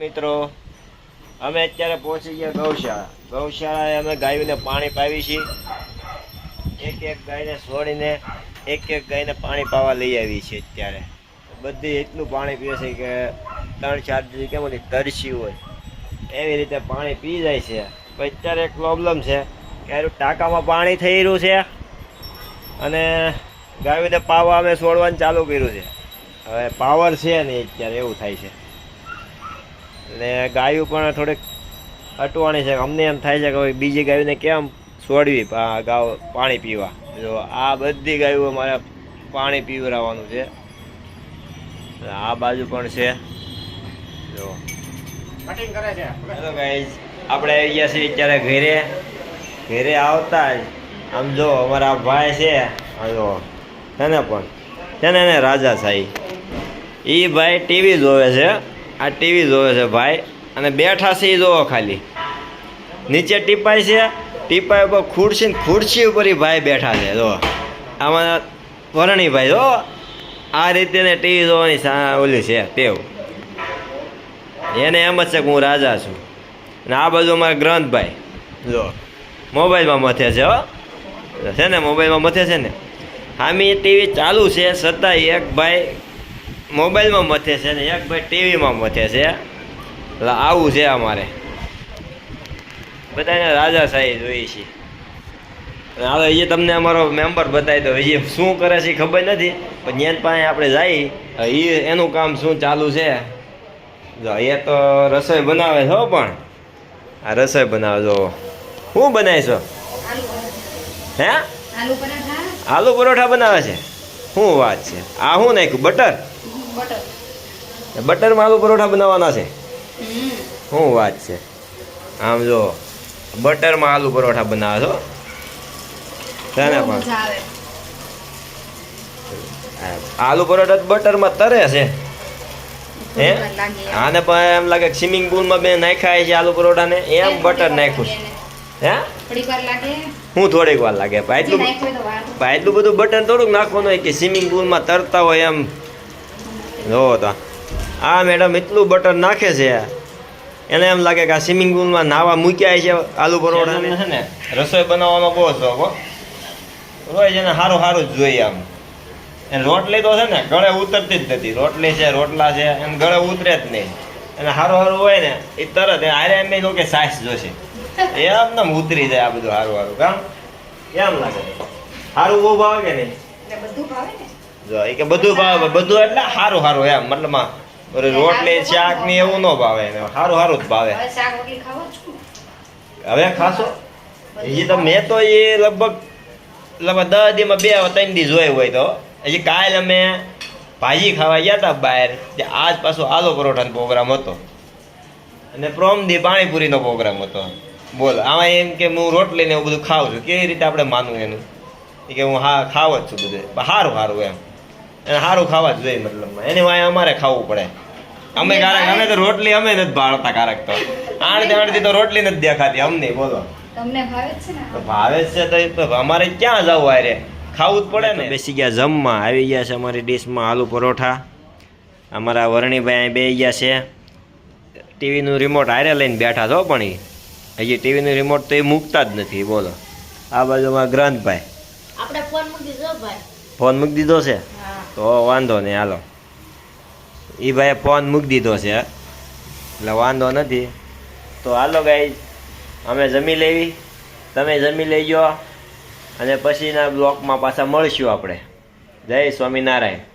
મિત્રો, અમે અત્યારે પહોંચી ગયા ગૌશાળા. ગૌશાળાએ અમે ગાયોને પાણી પાવી છીએ એક એક ગાયને છોડીને, એક એક ગાયને પાણી પાવા લઈ આવી છીએ અત્યારે. બધી એટલું પાણી પીવે છે કે ત્રણ ચાર દિવસ કેમ ઓલી તરસી હોય. એવી રીતે પાણી પી જાય છે. પણ અત્યારે એક પ્રોબ્લેમ છે કે ટાંકામાં પાણી થઈ રહ્યું છે અને ગાયોને પાવા અમે છોડવાનું ચાલુ કર્યું છે. હવે પાવર છે નહીં અત્યારે, એવું થાય છે. એટલે ગાયું પણ થોડીક અટવાણી છે. અમને એમ થાય છે કે બીજી ગાયોને કેમ છોડવી ગાવ પાણી પીવા? જો આ બધી ગાયો અમારે પાણી પીવરાવવાનું છે. આ બાજુ પણ છે. જો. કટિંગ કરે છે. હેલો ગાઈઝ આપણે આવી ગયા છીએ અત્યારે ઘરે. ઘરે આવતા જ આમ જો અમારા ભાઈ છે. જો છે ને પણ. છે ને રાજા સાઈ. એ ભાઈ ટીવી જોવે છે. આ ટીવી જોવે છે ભાઈ, અને બેઠા છે એ જોવો ખાલી. નીચે ટીપાય છે, ટીપાય ઉપર ખુરશી ને ખુરશી ઉપર એ ભાઈ બેઠા છે, જો. આમાં વરણીભાઈ, જો. આ રીતે ને ટીવી જોવાની ઓલી છે, ટેવ. એને એમ જ છે કે હું રાજા છું. અને આ બાજુ અમારા ગ્રંથભાઈ, જો. મોબાઈલમાં મથે છે, હો. છે ને, મોબાઈલમાં મથે છે ને. આમી ટીવી ચાલુ છે છતાં એક ભાઈ મોબાઈલમાં મથે છે ને એક ભાઈ ટીવીમાં મથે છે. એટલે આવું છે અમારે. બધાને રાજા સાહેબ જોઈએ છે. અને હવે એ તમને અમારો મેમ્બર બતાવી દો એ શું કરે છે ખબર નથી. પણ જ્ઞાન પાસે આપણે જઈએ એ એનું કામ શું ચાલુ છે? જો એ તો રસોઈ બનાવે છે પણ. આ રસોઈ બનાવે જો શું બનાવીશ હે? આલુ પરોઠા બનાવે છે? શું વાત છે? આ શું નાખ્યું? બટર? બટર. બટરમાં આલુ પરોઠા બનાવવાના છે. શું વાત છે. આમ જો બટરમાં આલુ પરોઠા બનાવે છો પણ. આલુ પરોઠા તો બટરમાં તરે છે. હે? આને પણ એમ લાગે સ્વિમિંગ પુલમાં બે નાખ્યા છે આલુ પરોઠાને એમ બટર નાખ્યું હે? હું થોડીક વાર લાગે એટલું એટલું બધું બટન થોડુંક નાખવાનું હોય કે સ્વિમિંગ પુલમાં તરતા હોય એમ. જોવો તો. આ મેડમ એટલું બટર નાખે છે. એને એમ લાગે કે આ સ્વિમિંગ પુલમાં નાવા મૂક્યા છે આલુ પરોઠા છે ને રસોઈ બનાવવાનો બહુ શોખ હો. રોજ એને સારું સારું જ જોઈએ આમ. એને રોટલી તો છે ને ગળે ઉતરતી જ નથી. રોટલી છે રોટલા છે એને ગળે ઉતરે જ નહીં. અને સારું સારું હોય ને એ તરત એ હારે એમ નહીં કે સાસ જોશે. એ આમ ઉતરી જાય આ બધું સારું સારું કામ? કેમ લાગે. સારું બહુ ભાવે કે નહીં? બધું ભાવે ને? જો એ કે બધું ભાવે બધું એટલે સારું સારું એમ. મતલબ રોટલી શાક ને એવું ન ભાવે. એને સારું સારું જ ભાવે. હવે ખાશો? હજી તો મેં તો એ લગભગ લગભગ દસ દીમાં બે ત્રણ દી જોયું હોય તો. હજી કાલ અમે ભાજી ખાવા ગયા હતા બહાર આજ પાછો આલુ પરોઠાનો પ્રોગ્રામ હતો. અને પ્રોમ દી પાણીપુરીનો પ્રોગ્રામ હતો. બોલ આમાં એમ કે હું રોટલી ને એવું બધું ખાઉં છું. કેવી રીતે આપણે માનવું એનું? કે હું હા ખાવ જ છું બધું. સારું સારું એમ. એને સારું ખાવા જ જોઈએ મતલબ. એની વાય અમારે ખાવું પડે. અમે કારક અમે તો રોટલી અમે નથી ભાળતા કારક તો. આણથી આણથી તો રોટલી નથી દેખાતી અમને બોલો. તમને ભાવે છે ને? તો ભાવે છે તો એ અમારે ક્યાં જવું આરે ખાવું જ પડે ને. બેસી ગયા જમવા આવી ગયા છે અમારી ડીશમાં આલુ પરોઠા. અમારા વરણીભાઈ અહીં બે ગયા છે. ટીવીનું રિમોટ હારે લઈને બેઠા છો પણ એ. હજી ટીવીનું રિમોટ તો એ મૂકતા જ નથી બોલો. આ બાજુમાં ગ્રંથભાઈ. આપણે ફોન મૂકી ભાઈ. ફોન મૂકી દીધો છે? તો વાંધો નહીં, હાલો. એ ભાઈએ ફોન મૂકી દીધો છે. એટલે વાંધો નથી. તો હાલો ગાઈ અમે જમી લેવી. તમે જમી લેજો. અને પછીના બ્લોકમાં પાછા મળીશું આપણે. જય સ્વામિનારાયણ.